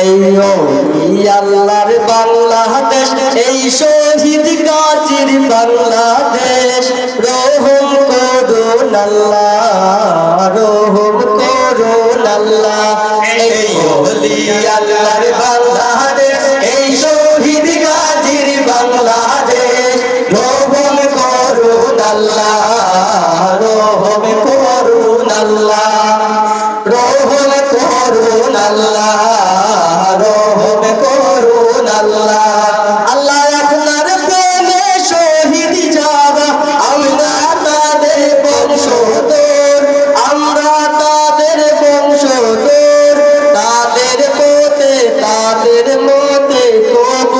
এই আল্লাহর বাংলাদেশ, এই শহীদ গাজীর বাংলাদেশ। রহম করুন আল্লাহ রহম করুন আল্লাহ এই আল্লাহর বাংলাদেশ, এই শহীদ গাজীর বাংলাদেশ। রহম করুন আল্লাহ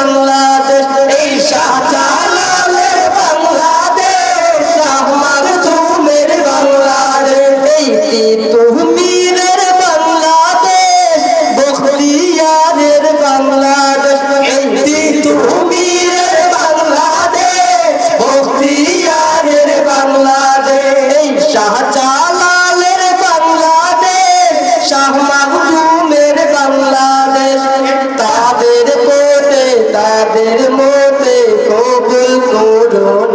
বাংলাদেশ, এই শাহজালালের বাংলাদেশ শাহ মাহতুমের বাংলাদেশ, এই তিতুমিরের বাংলাদেশ, বখতিয়ারের বাংলাদেশ, এই তিতুমিরের বাংলাদেশ, বখতিয়ারের বাংলাদেশ, এই শাহজালালের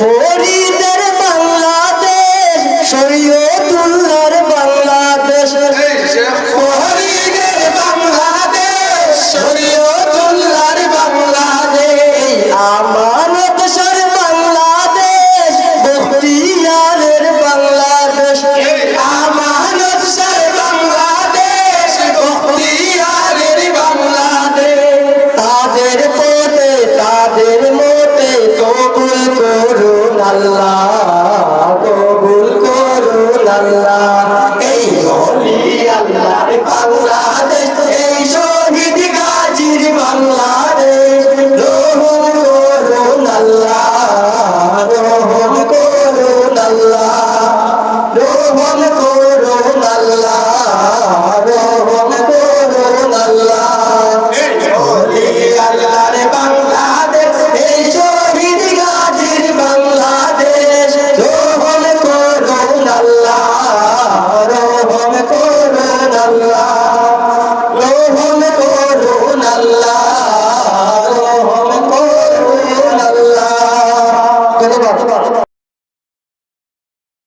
ফরিদের বাংলাদেশ শরীয়